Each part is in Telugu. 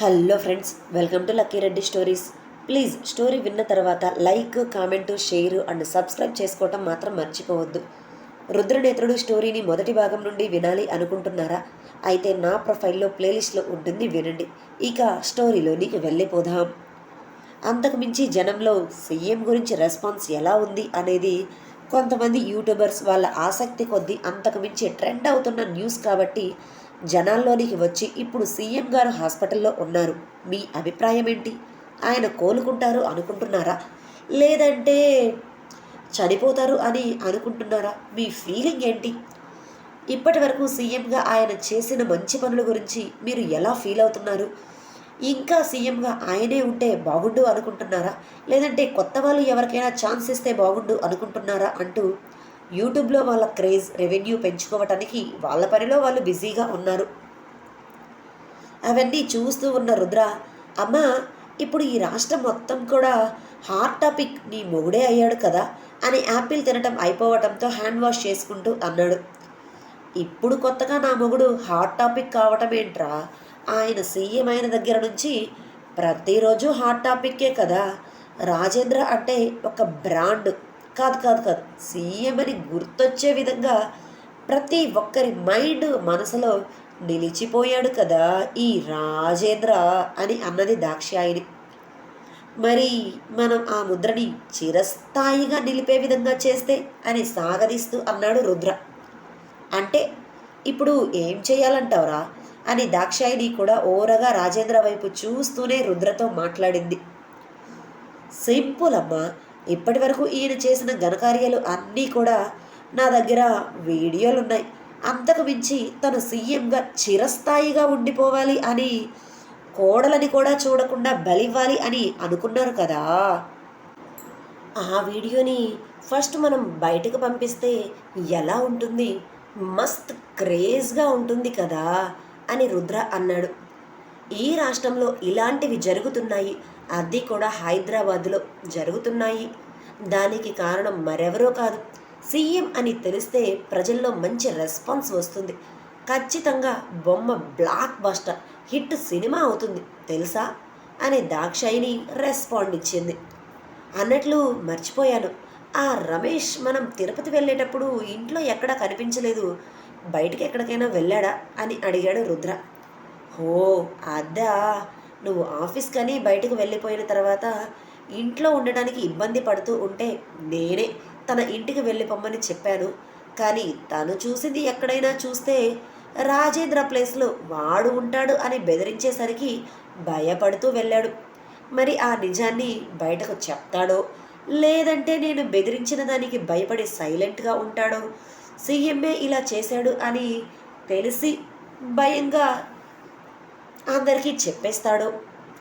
Hello friends welcome to Lucky Reddy stories. Please story విన్న తర్వాత like comment share and subscribe చేసుకోవటం మాత్రం మర్చిపోవద్దు. రుద్రనేత్రుడు స్టోరీని మొదటి భాగం నుండి వినాలి అనుకుంటున్నారా? అయితే నా ప్రొఫైల్లో ప్లేలిస్ట్లో ఉంటుంది వినండి. ఇక స్టోరీలోనికి వెళ్ళిపోదాం. అంతకుమించి జనంలో సీఎం గురించి రెస్పాన్స్ ఎలా ఉంది అనేది కొంతమంది యూట్యూబర్స్ వాళ్ళ ఆసక్తి కొద్దీ అంతకుమించి ట్రెండ్ అవుతున్న న్యూస్ కాబట్టి జనాల్లోనికి వచ్చి ఇప్పుడు సీఎం గారు హాస్పిటల్లో ఉన్నారు. మీ అభిప్రాయం ఏంటి ఆయన కోలుకుంటారు అనుకుంటున్నారా? లేదంటే చనిపోతారు అని అనుకుంటున్నారా? మీ ఫీలింగ్ ఏంటి? ఇప్పటి వరకు సీఎంగా ఆయన చేసిన మంచి పనుల గురించి మీరు ఎలా ఫీల్ అవుతున్నారు? ఇంకా సీఎంగా ఆయనే ఉంటే బాగుండు అనుకుంటున్నారా? లేదంటే కొత్త వాళ్ళు ఎవరికైనా ఛాన్స్ ఇస్తే బాగుండు అనుకుంటున్నారా అంటూ యూట్యూబ్లో వాళ్ళ క్రేజ్ రెవెన్యూ పెంచుకోవటానికి వాళ్ళ పనిలో వాళ్ళు బిజీగా ఉన్నారు. అవన్నీ చూస్తూ ఉన్న రుద్ర అమ్మ ఇప్పుడు ఈ రాష్ట్రం మొత్తం కూడా హాట్ టాపిక్ నీ మొగుడే అయ్యాడు కదా అని యాపిల్ తినటం అయిపోవటంతో హ్యాండ్ వాష్ చేసుకుంటూ అన్నాడు. ఇప్పుడు కొత్తగా నా మొగుడు హాట్ టాపిక్ కావటం ఏంట్రా? ఆయన సీఎం అయిన దగ్గర నుంచి ప్రతిరోజు హాట్ టాపిక్కే కదా. రాజేంద్ర అంటే ఒక బ్రాండ్. కాదు కాదు కాదు. సీఎం అని గుర్తొచ్చే విధంగా ప్రతి ఒక్కరి మైండ్ మనసులో నిలిచిపోయాడు కదా ఈ రాజేంద్ర అని అన్నది దాక్షాయిని మరి మనం ఆ ముద్రని చిరస్థాయిగా నిలిపే విధంగా చేస్తే అని సాగదీస్తూ అన్నాడు రుద్ర. అంటే ఇప్పుడు ఏం చేయాలంటావురా అని దాక్షాయిని కూడా ఓరగా రాజేంద్ర వైపు చూస్తూనే రుద్రతో మాట్లాడింది. సింపుల్ అమ్మా ఇప్పటి వరకు ఈయన చేసిన ఘనకార్యాలు అన్నీ కూడా నా దగ్గర వీడియోలు ఉన్నాయి అంతకు మించి తను సీఎంగా చిరస్థాయిగా ఉండిపోవాలి అని కోడలని కూడా చూడకుండా బలివ్వాలి అని అనుకున్నారు కదా. ఆ వీడియోని ఫస్ట్ మనం బయటకు పంపిస్తే ఎలా ఉంటుంది? మస్త్ క్రేజ్గా ఉంటుంది కదా అని రుద్ర అన్నాడు. ఈ రాష్ట్రంలో ఇలాంటివి జరుగుతున్నాయి. అది కూడా హైదరాబాద్లో జరుగుతున్నాయి. దానికి కారణం మరెవరో కాదు. సీఎం అని తెలిస్తే ప్రజల్లో మంచి రెస్పాన్స్ వస్తుంది. ఖచ్చితంగా బొమ్మ బ్లాక్ బస్టర్ హిట్ సినిమా అవుతుంది. తెలుసా? అని దాక్షాయిని రెస్పాండ్ ఇచ్చింది. అన్నట్లు మర్చిపోయాను. ఆ రమేష్ మనం తిరుపతి వెళ్ళేటప్పుడు ఇంట్లో ఎక్కడా కనిపించలేదు. బయటికి ఎక్కడికైనా వెళ్ళాడా? అని అడిగాడు రుద్ర. ఓ అద్దా. నువ్వు ఆఫీస్కి అని బయటకు వెళ్ళిపోయిన తర్వాత ఇంట్లో ఉండడానికి ఇబ్బంది పడుతూ ఉంటే నేనే తన ఇంటికి వెళ్ళిపోమ్మని చెప్పాను. కానీ తను చూసింది ఎక్కడైనా చూస్తే రాజేంద్ర ప్లేస్లో వాడు ఉంటాడు అని బెదిరించేసరికి భయపడుతూ వెళ్ళాడు. మరి ఆ నిజాన్ని బయటకు చెప్తాడో? లేదంటే నేను బెదిరించిన దానికి భయపడి సైలెంట్గా ఉంటాడో? సీఎంఏ ఇలా చేశాడు అని తెలిసి భయంగా అందరికీ చెప్పేస్తాడో?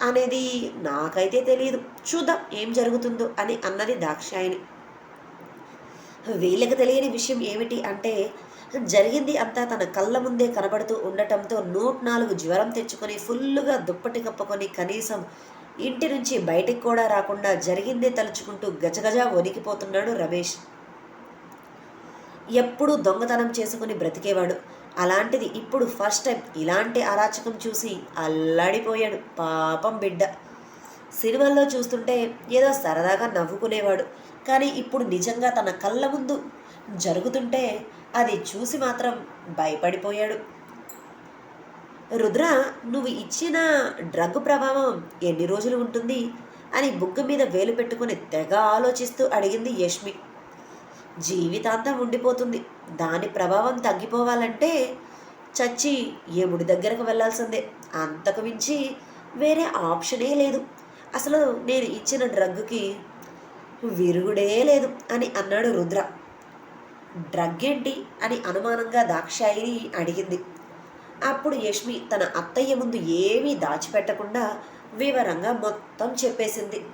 అనేది నాకైతే తెలియదు చూద్దాం ఏం జరుగుతుందో అని అన్నది దాక్షాయిని వీళ్ళకి తెలియని విషయం ఏమిటి అంటే జరిగింది అంతా తన కళ్ళ ముందే కనబడుతూ ఉండటంతో నూట నాలుగు జ్వరం తెచ్చుకొని ఫుల్లుగా దుప్పటి కప్పుకొని కనీసం ఇంటి నుంచి బయటికి కూడా రాకుండా జరిగిందే తలుచుకుంటూ గజగజ వణికిపోతున్నాడు రమేష్. ఎప్పుడూ దొంగతనం చేసుకుని బ్రతికేవాడు. అలాంటిది ఇప్పుడు ఫస్ట్ టైం ఇలాంటి అరాచకం చూసి అల్లాడిపోయాడు పాపం బిడ్డ. సినిమాల్లో చూస్తుంటే ఏదో సరదాగా నవ్వుకునేవాడు. కానీ ఇప్పుడు నిజంగా తన కళ్ళ ముందు జరుగుతుంటే అది చూసి మాత్రం భయపడిపోయాడు. రుద్ర నువ్వు ఇచ్చిన డ్రగ్ ప్రభావం ఎన్ని రోజులు ఉంటుంది? అని బుగ్గ మీద వేలు పెట్టుకుని తెగ ఆలోచిస్తూ అడిగింది యష్మి. జీవితాంతం ఉండిపోతుంది. దాని ప్రభావం తగ్గిపోవాలంటే చచ్చి యముడి దగ్గరకు వెళ్ళాల్సిందే. అంతకు మించి వేరే ఆప్షనే లేదు. అసలు నేను ఇచ్చిన డ్రగ్కి విరుగుడే లేదు అని అన్నాడు రుద్ర. డ్రగ్ ఏంటి అని అనుమానంగా దాక్షాయిని అడిగింది. అప్పుడు యష్మి తన అత్తయ్య ముందు ఏమీ దాచిపెట్టకుండా వివరంగా మొత్తం చెప్పేసింది.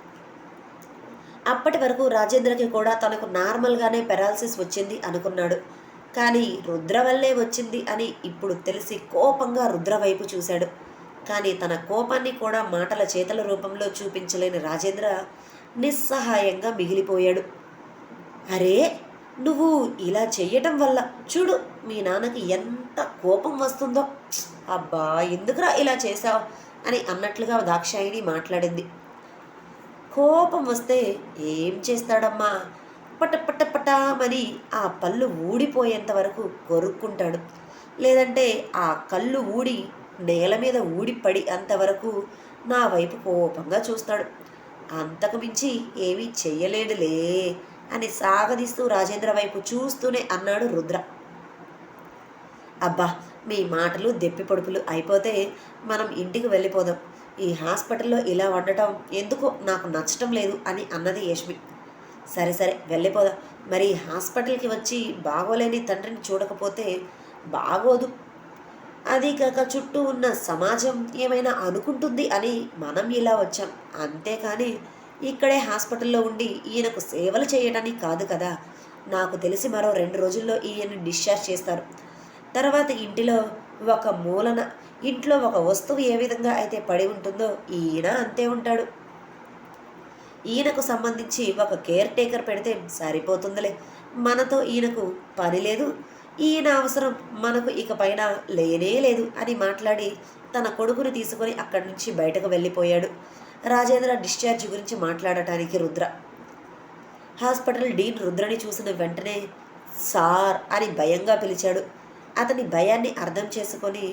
అప్పటి వరకు రాజేంద్రకి కూడా తనకు నార్మల్గానే పెరాలసిస్ వచ్చింది అనుకున్నాడు. కానీ రుద్ర వల్లే వచ్చింది అని ఇప్పుడు తెలిసి కోపంగా రుద్ర వైపు చూశాడు. కానీ తన కోపాన్ని కూడా మాటల చేతల రూపంలో చూపించలేని రాజేంద్ర నిస్సహాయంగా మిగిలిపోయాడు. అరే నువ్వు ఇలా చెయ్యటం వల్ల చూడు మీ నాన్నకి ఎంత కోపం వస్తుందో. అబ్బా ఎందుకురా ఇలా చేశావు? అని అన్నట్లుగా దాక్షాయిని మాట్లాడింది. కోపం వస్తే ఏం చేస్తాడమ్మా? పట పట పటామని ఆ పళ్ళు ఊడిపోయేంత వరకు కొరుక్కుంటాడు. లేదంటే ఆ కళ్ళు ఊడి నేల మీద ఊడిపడి అంతవరకు నా వైపు కోపంగా చూస్తాడు. అంతకు మించి ఏమీ చెయ్యలేడులే అని సాగదీస్తూ రాజేంద్ర వైపు చూస్తూనే అన్నాడు రుద్ర. అబ్బా మీ మాటలు దెప్పి పొడుపులు అయిపోతే మనం ఇంటికి వెళ్ళిపోదాం. ఈ హాస్పిటల్లో ఇలా వండటం ఎందుకో నాకు నచ్చటం లేదు అని అన్నది యష్మి. సరే సరే వెళ్ళిపోదాం. మరి హాస్పిటల్కి వచ్చి బాగోలేని తండ్రిని చూడకపోతే బాగోదు. అది కాక చుట్టూ ఉన్న సమాజం ఏమైనా అనుకుంటుంది అని మనం ఇలా వచ్చాం. అంతేకాని ఇక్కడే హాస్పిటల్లో ఉండి ఈయనకు సేవలు చేయడానికి కాదు కదా. నాకు తెలిసి మరో రెండు రోజుల్లో ఈయన డిశ్చార్జ్ చేస్తారు. తర్వాత ఇంటిలో ఒక మూలన ఇంట్లో ఒక వస్తువు ఏ విధంగా అయితే పడి ఉంటుందో ఈయన అంతే ఉంటాడు. ఈయనకు సంబంధించి ఒక కేర్ టేకర్ పెడితే సరిపోతుందిలే. మనతో ఈయనకు పని లేదు. ఈయన అవసరం మనకు ఇక పైన లేనే లేదు అని మాట్లాడి తన కొడుకుని తీసుకొని అక్కడి నుంచి బయటకు వెళ్ళిపోయాడు. రాజేంద్ర డిశ్చార్జ్ గురించి మాట్లాడటానికి రుద్ర. హాస్పిటల్ డీన్ రుద్రని చూసిన వెంటనే సార్ అని భయంగా పిలిచాడు. అతని భయాన్ని అర్థం చేసుకొని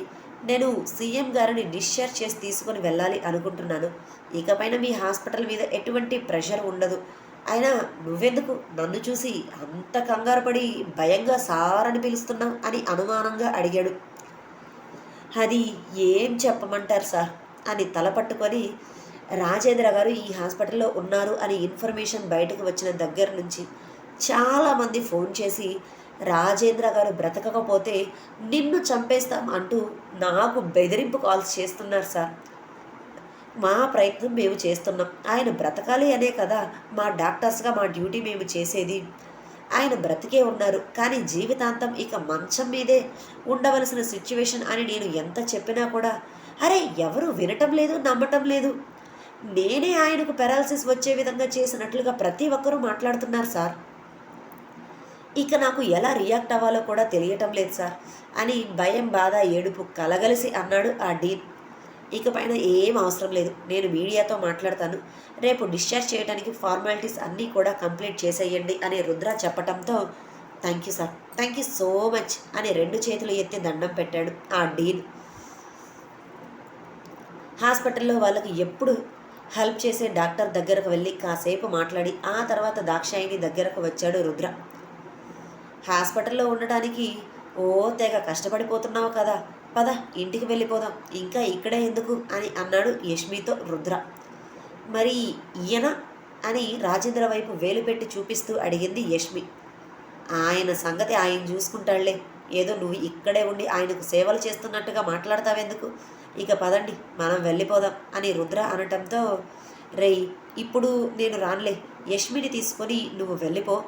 నేను సీఎం గారిని డిశ్చార్జ్ చేసి తీసుకొని వెళ్ళాలి అనుకుంటున్నాను. ఇకపైన మీ హాస్పిటల్ మీద ఎటువంటి ప్రెషర్ ఉండదు. అయినా నువ్వెందుకు? నన్ను చూసి అంత కంగారు పడి భయంగా సార్ అని పిలుస్తున్నావు అని అనుమానంగా అడిగాడు. అది ఏం చెప్పమంటారు సార్? అని తల పట్టుకొని రాజేంద్ర గారు ఈ హాస్పిటల్లో ఉన్నారు అని ఇన్ఫర్మేషన్ బయటకు వచ్చిన దగ్గర నుంచి చాలామంది ఫోన్ చేసి రాజేంద్ర గారు బ్రతకకపోతే నిన్ను చంపేస్తాం అంటూ నాకు బెదిరింపు కాల్స్ చేస్తున్నారు సార్. మా ప్రయత్నం మేము చేస్తున్నాం. ఆయన బ్రతకాలి అనే కదా మా డాక్టర్స్గా మా డ్యూటీ మేము చేసేది. ఆయన బ్రతికే ఉన్నారు. కానీ జీవితాంతం ఇక మంచం మీదే ఉండవలసిన సిచ్యువేషన్ అని నేను ఎంత చెప్పినా కూడా అరే ఎవరు వినటం లేదు నమ్మటం లేదు. నేనే ఆయనకు పెరాలసిస్ వచ్చే విధంగా చేసినట్లుగా ప్రతి ఒక్కరూ మాట్లాడుతున్నారు సార్. ఇక నాకు ఎలా రియాక్ట్ అవ్వాలో కూడా తెలియటం లేదు సార్. అని భయం బాధ ఏడుపు కలగలిసి అన్నాడు ఆ డీన్ ఇక పైన ఏం అవసరం లేదు. నేను మీడియాతో మాట్లాడతాను. రేపు డిశ్చార్జ్ చేయడానికి ఫార్మాలిటీస్ అన్నీ కూడా కంప్లీట్ చేసేయండి అని Rudra చెప్పటంతో thank you sir. Thank you so much అని రెండు చేతులు ఎత్తి దండం పెట్టాడు ఆ డీన్. హాస్పిటల్లో వాళ్ళకి ఎప్పుడు హెల్ప్ చేసే డాక్టర్ దగ్గరకు వెళ్ళి కాసేపు మాట్లాడి ఆ తర్వాత దాక్షాయిని దగ్గరకు వచ్చాడు రుద్ర. హాస్పిటల్లో ఉండటానికి ఓ తెగ కష్టపడిపోతున్నావు కదా. పద ఇంటికి వెళ్ళిపోదాం. ఇంకా ఇక్కడే ఎందుకు? అని అన్నాడు యష్మితో రుద్ర. మరి ఈయన? అని రాజేంద్ర వైపు వేలు పెట్టి చూపిస్తూ అడిగింది యష్మి. ఆయన సంగతి ఆయన చూసుకుంటాడులే ఏదో నువ్వు ఇక్కడే ఉండి ఆయనకు సేవలు చేస్తున్నట్టుగా మాట్లాడతావెందుకు? ఇక పదండి మనం వెళ్ళిపోదాం అని రుద్ర అనటంతో రేయ్ ఇప్పుడు నేను రానులే. యష్మిని తీసుకొని నువ్వు వెళ్ళిపో.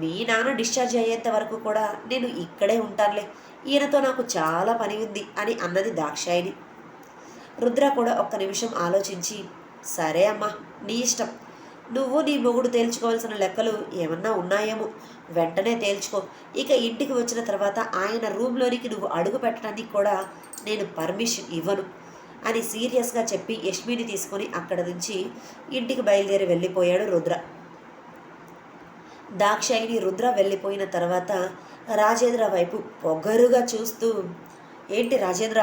మీ నాన్న డిశ్చార్జ్ అయ్యేంత వరకు కూడా నేను ఇక్కడే ఉంటానులే. ఈయనతో నాకు చాలా పని ఉంది అని అన్నది దాక్షాయిని రుద్ర కూడా ఒక్క నిమిషం ఆలోచించి సరే అమ్మా నీ ఇష్టం. నువ్వు నీ మొగుడు తేల్చుకోవాల్సిన లెక్కలు ఏమన్నా ఉన్నాయేమో. వెంటనే తేల్చుకో. ఇక ఇంటికి వచ్చిన తర్వాత ఆయన రూమ్లోనికి నువ్వు అడుగు పెట్టడానికి కూడా నేను పర్మిషన్ ఇవ్వను అని సీరియస్గా చెప్పి యష్మిని తీసుకొని అక్కడ నుంచి ఇంటికి బయలుదేరి వెళ్ళిపోయాడు రుద్ర. దాక్షాయిని రుద్ర వెళ్ళిపోయిన తర్వాత రాజేంద్ర వైపు పొగరుగా చూస్తూ ఏంటి రాజేంద్ర?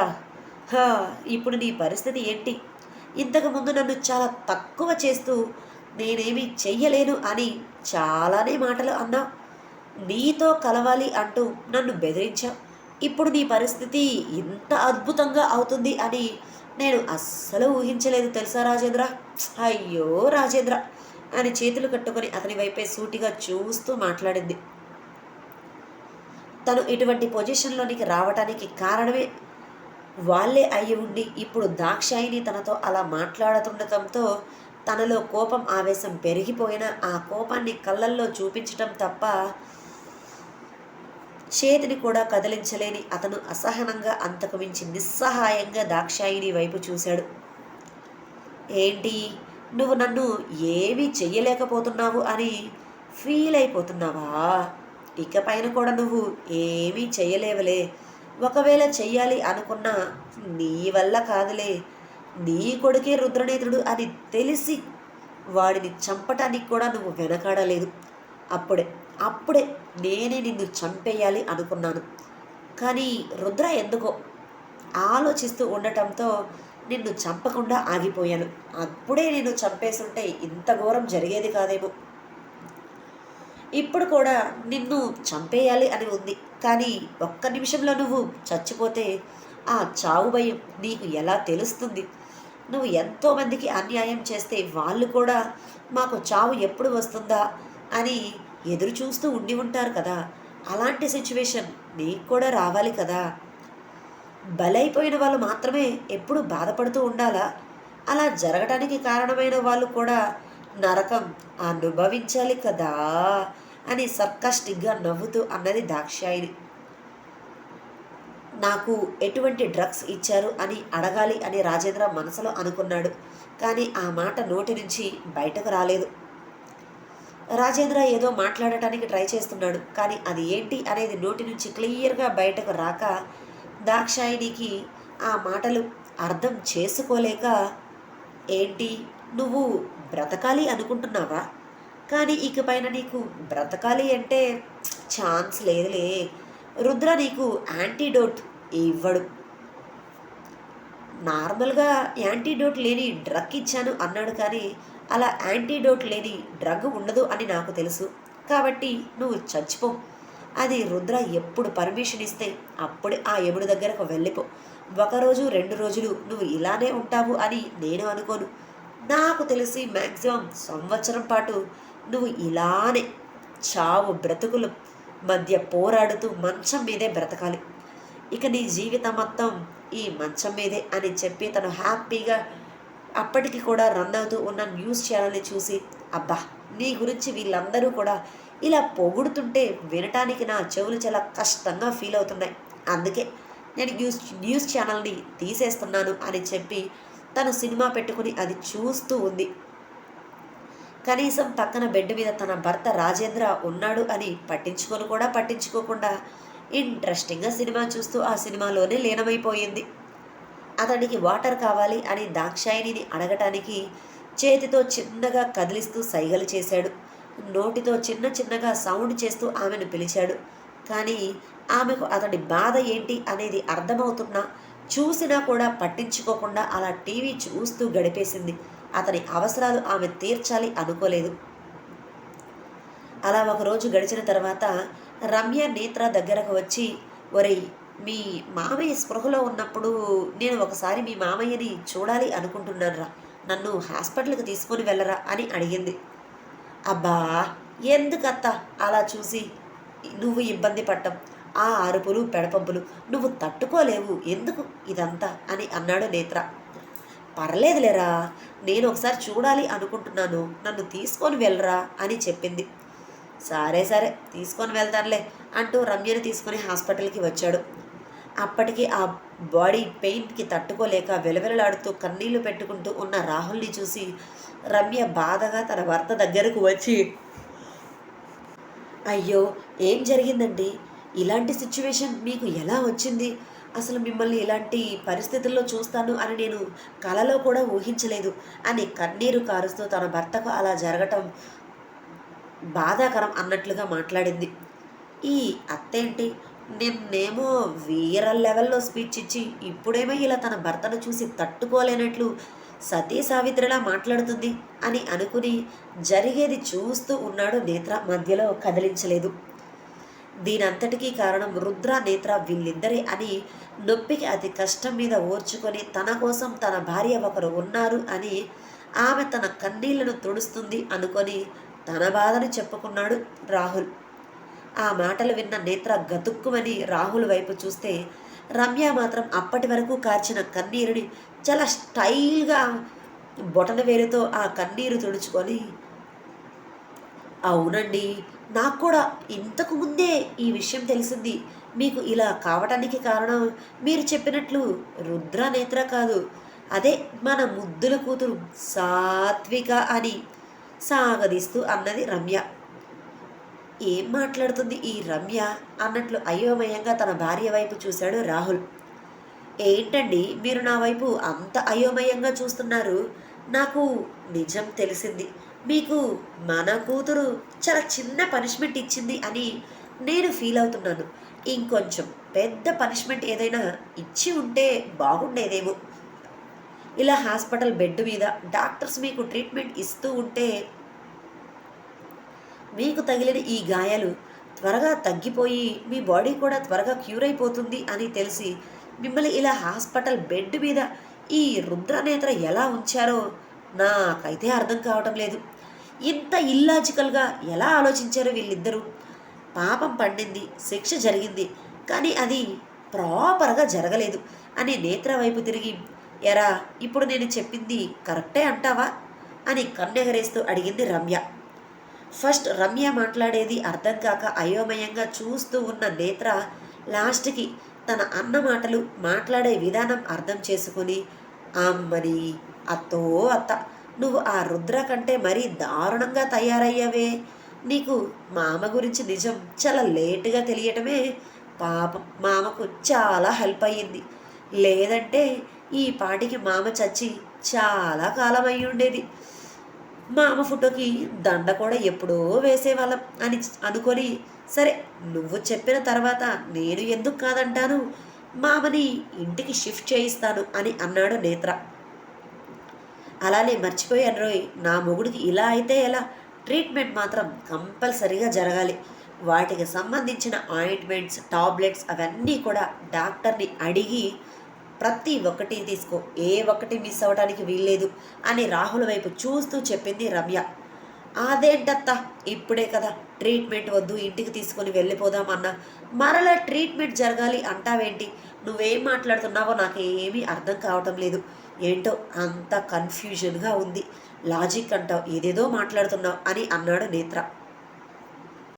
హా ఇప్పుడు నీ పరిస్థితి ఏంటి? ఇంతకుముందు నన్ను చాలా తక్కువ చేస్తూ నేనేమి చెయ్యలేను అని చాలానే మాటలు అన్నా. నీతో కలవాలి అంటూ నన్ను బెదిరించా. ఇప్పుడు నీ పరిస్థితి ఇంత అద్భుతంగా అవుతుంది అని నేను అస్సలు ఊహించలేదు తెలుసా రాజేంద్ర? అయ్యో రాజేంద్ర! అని చేతులు కట్టుకొని అతని వైపే సూటిగా చూస్తూ మాట్లాడింది. తను ఇటువంటి పొజిషన్లోనికి రావటానికి కారణమే వాళ్ళే అయి ఉండి ఇప్పుడు దాక్షాయిని తనతో అలా మాట్లాడుతుండటంతో తనలో కోపం ఆవేశం పెరిగిపోయినా ఆ కోపాన్ని కళ్ళల్లో చూపించటం తప్ప చేతిని కూడా కదిలించలేని అతను అసహనంగా అంతకు మించి నిస్సహాయంగా దాక్షాయిని వైపు చూశాడు. ఏంటి? నువ్వు నన్ను ఏమీ చెయ్యలేకపోతున్నావు అని ఫీల్ అయిపోతున్నావా? ఇక పైన కూడా నువ్వు ఏమీ చెయ్యలేవలే. ఒకవేళ చెయ్యాలి అనుకున్నా నీ వల్ల కాదులే. నీ కొడుకే రుద్రనేత్రుడు అని తెలిసి వాడిని చంపటానికి కూడా నువ్వు వెనకాడలేదు. అప్పుడే అప్పుడే నేనే నిన్ను చంపేయాలి అనుకున్నాను. కానీ రుద్ర ఎందుకో ఆలోచిస్తూ ఉండటంతో నిన్ను చంపకుండా ఆగిపోయాను. అప్పుడే నేను చంపేస్తుంటే ఇంత ఘోరం జరిగేది కాదేమో. ఇప్పుడు కూడా నిన్ను చంపేయాలి అని ఉంది. కానీ ఒక్క నిమిషంలో నువ్వు చచ్చిపోతే ఆ చావు భయం నీకు ఎలా తెలుస్తుంది? నువ్వు ఎంతోమందికి అన్యాయం చేస్తే వాళ్ళు కూడా మాకు చావు ఎప్పుడు వస్తుందా అని ఎదురు చూస్తూ ఉండి ఉంటారు కదా. అలాంటి సిచ్యువేషన్ నీకు కూడా రావాలి కదా. బలైపోయిన వాళ్ళు మాత్రమే ఎప్పుడు బాధపడుతూ ఉండాలా? అలా జరగడానికి కారణమైన వాళ్ళు కూడా నరకం అనుభవించాలి కదా అని సర్కాస్టిక్గా నవ్వుతూ అన్నది దాక్షాయిని నాకు ఎటువంటి డ్రగ్స్ ఇచ్చారు అని అడగాలి అని రాజేంద్ర మనసులో అనుకున్నాడు కానీ ఆ మాట నోటి నుంచి బయటకు రాలేదు. రాజేంద్ర ఏదో మాట్లాడటానికి ట్రై చేస్తున్నాడు కానీ అది ఏంటి అనేది నోటి నుంచి క్లియర్గా బయటకు రాక దాక్షాయినికి ఆ మాటలు అర్థం చేసుకోలేక ఏంటి నువ్వు బ్రతకాలి అనుకుంటున్నావా? కానీ ఇకపైన నీకు బ్రతకాలి అంటే ఛాన్స్ లేదులే. రుద్ర నీకు యాంటీడోట్ ఇవ్వడు. నార్మల్గా యాంటీడోట్ లేని డ్రగ్ ఇచ్చాను అన్నాడు కానీ అలా యాంటీడోట్ లేని డ్రగ్ ఉండదు అని నాకు తెలుసు. కాబట్టి నువ్వు చచ్చిపో. అది రుద్ర ఎప్పుడు పర్మిషన్ ఇస్తే అప్పుడే ఆ యముడి దగ్గరకు వెళ్ళిపో. ఒకరోజు రెండు రోజులు నువ్వు ఇలానే ఉంటావు అని నేను అనుకోను. నాకు తెలిసి మ్యాక్సిమం సంవత్సరం పాటు నువ్వు ఇలానే చావు బ్రతుకులు మధ్య పోరాడుతూ మంచం మీదే బ్రతకాలి. ఇక నీ జీవితం మొత్తం ఈ మంచం మీదే అని చెప్పి తను హ్యాపీగా అప్పటికి కూడా రన్ అవుతూ ఉన్న న్యూస్ ఛానల్ని చూసి అబ్బా నీ గురించి వీళ్ళందరూ కూడా ఇలా పొగుడుతుంటే వినటానికి నా చెవులు చాలా కష్టంగా ఫీల్ అవుతున్నాయి. అందుకే నేను న్యూస్ న్యూస్ ఛానల్ని తీసేస్తున్నాను అని చెప్పి తను సినిమా పెట్టుకుని అది చూస్తూ ఉంది. కనీసం పక్కన బెడ్ మీద తన భర్త రాజేంద్ర ఉన్నాడు అని పట్టించుకొని కూడా పట్టించుకోకుండా ఇంట్రెస్టింగ్గా సినిమా చూస్తూ ఆ సినిమాలోనే లీనమైపోయింది. అతనికి వాటర్ కావాలి అని దాక్షాయిని అడగటానికి చేతితో చిన్నగా కదిలిస్తూ సైగలు చేశాడు. నోటితో చిన్న చిన్నగా సౌండ్ చేస్తూ ఆమెను పిలిచాడు. కానీ ఆమెకు అతడి బాధ ఏంటి అనేది అర్థమవుతున్నా చూసినా కూడా పట్టించుకోకుండా అలా టీవీ చూస్తూ గడిపేసింది. అతని అవసరాలు ఆమె తీర్చాలి అనుకోలేదు. అలా ఒకరోజు గడిచిన తర్వాత రమ్య నేత్ర దగ్గరకు వచ్చి ఒరేయ్ మీ మామయ్య స్పృహలో ఉన్నప్పుడు నేను ఒకసారి మీ మామయ్యని చూడాలి అనుకుంటున్నానురా. నన్ను హాస్పిటల్కి తీసుకొని వెళ్ళరా? అని అడిగింది. అబ్బా ఎందుకత్త అలా చూసి? నువ్వు ఇబ్బంది పడ్డం. ఆ అరుపులు పెడపంపులు నువ్వు తట్టుకోలేవు. ఎందుకు ఇదంతా అని అన్నాడు నేత్ర. పర్లేదులేరా నేను ఒకసారి చూడాలి అనుకుంటున్నాను. నన్ను తీసుకొని వెళ్ళరా అని చెప్పింది. సరే సరే తీసుకొని వెళ్తానులే అంటూ రమ్యని తీసుకొని హాస్పిటల్కి వచ్చాడు. అప్పటికి ఆ బాడీ పెయిన్కి తట్టుకోలేక వెలవెలలాడుతూ కన్నీళ్ళు పెట్టుకుంటూ ఉన్న రాహుల్ని చూసి రమ్య బాధగా తన భర్త దగ్గరకు వచ్చి అయ్యో ఏం జరిగిందండి? ఇలాంటి సిచ్యువేషన్ మీకు ఎలా వచ్చింది? అసలు మిమ్మల్ని ఇలాంటి పరిస్థితుల్లో చూస్తాను అని నేను కలలో కూడా ఊహించలేదు. అని కన్నీరు కారుస్తూ తన భర్తకు అలా జరగటం బాధాకరం అన్నట్లుగా మాట్లాడింది. ఈ అత్తేంటి? నిన్నేమో వీర లెవెల్లో స్పీచ్ ఇచ్చి ఇప్పుడేమో ఇలా తన భర్తను చూసి తట్టుకోలేనట్లు సతీ సావిత్రిలా మాట్లాడుతుంది అని అనుకుని జరిగేది చూస్తూ ఉన్నాడు నేత్ర మధ్యలో కదిలించలేదు. దీనంతటికీ కారణం రుద్ర నేత్ర వీళ్ళిద్దరే అని నొప్పికి అతి కష్టం మీద ఓర్చుకొని తన కోసం తన భార్య ఒకరు ఉన్నారు అని ఆమె తన కన్నీళ్ళను తుడుస్తుంది అనుకొని తన బాధను చెప్పుకున్నాడు రాహుల్. ఆ మాటలు విన్న నేత్ర గతుక్కుమని రాహుల్ వైపు చూస్తే రమ్య మాత్రం అప్పటి వరకు కార్చిన కన్నీరుని చాలా స్టైల్గా బొటన వేలుతో ఆ కన్నీరు తుడుచుకొని అవునండి నాకు కూడా ఇంతకు ముందే ఈ విషయం తెలిసింది. మీకు ఇలా కావటానికి కారణం మీరు చెప్పినట్లు రుద్ర నేత్ర కాదు. అదే మన ముద్దుల కూతురు సాత్విక అని సాగదీస్తూ అన్నది రమ్య. ఏం మాట్లాడుతుంది ఈ రమ్య? అన్నట్లు అయోమయంగా తన భార్య వైపు చూశాడు రాహుల్. ఏంటండి? మీరు నా వైపు అంత అయోమయంగా చూస్తున్నారు. నాకు నిజం తెలిసింది. మీకు మన కూతురు చాలా చిన్న పనిష్మెంట్ ఇచ్చింది అని నేను ఫీల్ అవుతున్నాను. ఇంకొంచెం పెద్ద పనిష్మెంట్ ఏదైనా ఇచ్చి ఉంటే బాగుండేదేమో. ఇలా హాస్పిటల్ బెడ్ మీద డాక్టర్స్ మీకు ట్రీట్మెంట్ ఇస్తూ ఉంటే మీకు తగిలిన ఈ గాయాలు త్వరగా తగ్గిపోయి మీ బాడీ కూడా త్వరగా క్యూర్ అయిపోతుంది అని తెలిసి మిమ్మల్ని ఇలా హాస్పిటల్ బెడ్ మీద ఈ రుద్రనేత్ర ఎలా ఉంచారో నాకైతే అర్థం కావటం లేదు. ఇంత ఇల్లాజికల్గా ఎలా ఆలోచించారు వీళ్ళిద్దరూ? పాపం పండింది శిక్ష జరిగింది కానీ అది ప్రాపర్గా జరగలేదు అని నేత్ర వైపు తిరిగి ఎరా ఇప్పుడు నేను చెప్పింది కరెక్టే అంటావా? అని కన్నెగరేస్తూ అడిగింది రమ్య. ఫస్ట్ రమ్య మాట్లాడేది అర్థం కాక అయోమయంగా చూస్తూ ఉన్న నేత్ర లాస్ట్కి తన అన్న మాటలు మాట్లాడే విధానం అర్థం చేసుకుని అమ్మని అత్తో అత్త నువ్వు ఆ రుద్ర కంటే మరీ దారుణంగా తయారయ్యావే. నీకు మామ గురించి నిజం చాలా లేటుగా తెలియటమే పాపం. మామకు చాలా హెల్ప్ అయ్యింది. లేదంటే ఈ పాటికి మామ చచ్చి చాలా కాలం అయి ఉండేది. మామ ఫోటోకి దండ కూడా ఎప్పుడో వేసేవాళ్ళం అని అనుకొని సరే నువ్వు చెప్పిన తర్వాత నేను ఎందుకు కాదంటాను? మామని ఇంటికి షిఫ్ట్ చేయిస్తాను అని అన్నాడు నేత్ర. అలానే మర్చిపోయాను రోయ్ నా మొగుడికి ఇలా అయితే ఎలా? ట్రీట్మెంట్ మాత్రం కంపల్సరీగా జరగాలి. వాటికి సంబంధించిన ఆయింట్మెంట్స్ టాబ్లెట్స్ అవన్నీ కూడా డాక్టర్ని అడిగి ప్రతి ఒక్కటి తీసుకో. ఏ ఒక్కటి మిస్ అవ్వడానికి వీల్లేదు అని రాహుల్ వైపు చూస్తూ చెప్పింది రమ్య. అదేంటత్త? ఇప్పుడే కదా. ట్రీట్మెంట్ వద్దు ఇంటికి తీసుకొని వెళ్ళిపోదామన్నా మరలా ట్రీట్మెంట్ జరగాలి అంటావేంటి? నువ్వేం మాట్లాడుతున్నావో నాకు ఏమీ అర్థం కావటం లేదు. ఏంటో అంత కన్ఫ్యూజన్గా ఉంది. లాజిక్ అంటావు ఏదేదో మాట్లాడుతున్నావు అని అన్నాడు నేత్ర.